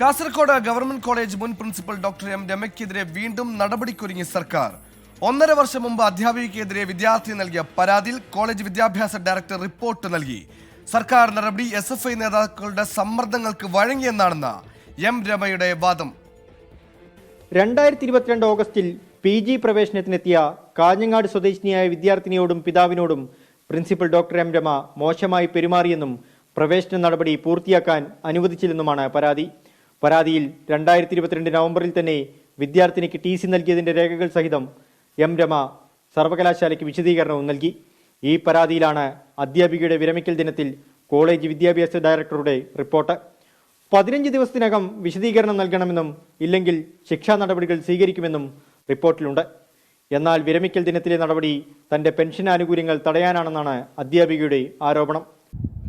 Kasaragod government college മുൻ principal doctor M രമയ്ക്കെതിരെ വീണ്ടും നടപടിക്കൊരുങ്ങി സർക്കാർ. ഒന്നര വർഷം മുമ്പ് അധ്യാപികയ്ക്കെതിരെ വിദ്യാർത്ഥി നൽകിയ പരാതിയിൽ കോളേജ് വിദ്യാഭ്യാസ ഡയറക്ടർ റിപ്പോർട്ട് നൽകി. സർക്കാർ നടപടി എസ് എഫ് ഐ നേതാക്കളുടെ സമ്മർദ്ദങ്ങൾക്ക് വഴങ്ങിയെന്നാണെന്ന് എം രമയുടെ വാദം. രണ്ടായിരത്തി ഇരുപത്തിരണ്ട് ഓഗസ്റ്റിൽ പി ജി പ്രവേശനത്തിനെത്തിയ കാഞ്ഞങ്ങാട് സ്വദേശിനിയായ വിദ്യാർത്ഥിനിയോടും പിതാവിനോടും പ്രിൻസിപ്പൽ ഡോക്ടർ എം രമ മോശമായി പെരുമാറിയെന്നും പ്രവേശന നടപടി പൂർത്തിയാക്കാൻ അനുവദിച്ചില്ലെന്നുമാണ് പരാതി. പരാതിയിൽ രണ്ടായിരത്തി ഇരുപത്തിരണ്ട് നവംബറിൽ തന്നെ വിദ്യാർത്ഥിനിക്ക് ടി സി നൽകിയതിന്റെ രേഖകൾ സഹിതം എം രമ സർവകലാശാലയ്ക്ക് വിശദീകരണവും നൽകി. ഈ പരാതിയിലാണ് അധ്യാപികയുടെ വിരമിക്കൽ ദിനത്തിൽ കോളേജ് വിദ്യാഭ്യാസ ഡയറക്ടറുടെ റിപ്പോർട്ട്. പതിനഞ്ച് ദിവസത്തിനകം വിശദീകരണം നൽകണമെന്നും ഇല്ലെങ്കിൽ ശിക്ഷാ നടപടികൾ സ്വീകരിക്കുമെന്നും റിപ്പോർട്ടിലുണ്ട്. എന്നാൽ വിരമിക്കൽ ദിനത്തിലെ നടപടി തന്റെ പെൻഷൻ ആനുകൂല്യങ്ങൾ തടയാനാണെന്നാണ് അധ്യാപികയുടെ ആരോപണം.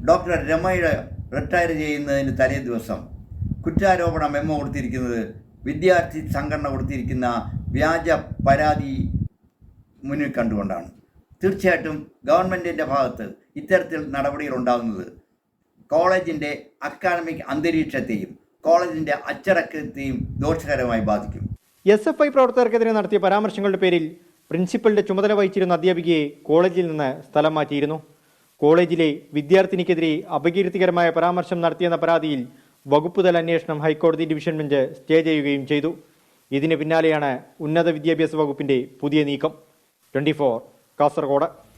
ഡോക്ടർ രമയുടെ റിട്ടയർ ചെയ്യുന്നതിന് തലേ ദിവസം കുറ്റാരോപണ മെമ്മോ കൊടുത്തിരിക്കുന്നത് വിദ്യാർത്ഥി സംഘടന കൊടുത്തിരിക്കുന്ന വ്യാജ പരാതി മുന്നിൽ കണ്ടുകൊണ്ടാണ്. തീർച്ചയായിട്ടും ഗവൺമെന്റിന്റെ ഭാഗത്ത് ഇത്തരത്തിൽ നടപടികൾ ഉണ്ടാകുന്നത് കോളേജിന്റെ അക്കാഡമിക് അന്തരീക്ഷത്തെയും കോളേജിന്റെ അച്ചടക്കത്തെയും ദോഷകരമായി ബാധിക്കും. എസ് എഫ് ഐ പ്രവർത്തകർക്കെതിരെ നടത്തിയ പരാമർശങ്ങളുടെ പേരിൽ പ്രിൻസിപ്പലിന്റെ ചുമതല വഹിച്ചിരുന്ന അധ്യാപികയെ കോളേജിൽ നിന്ന് സ്ഥലം മാറ്റിയിരുന്നു. കോളേജിലെ വിദ്യാർത്ഥിനിക്കെതിരെ അപകീർത്തികരമായ പരാമർശം നടത്തിയെന്ന പരാതിയിൽ വകുപ്പുതല അന്വേഷണം ഹൈക്കോടതി ഡിവിഷൻ ബെഞ്ച് സ്റ്റേ ചെയ്യുകയും ചെയ്തു. ഇതിന് പിന്നാലെയാണ് ഉന്നത വിദ്യാഭ്യാസ വകുപ്പിന്റെ പുതിയ നീക്കം. ട്വന്റി കാസർഗോഡ്.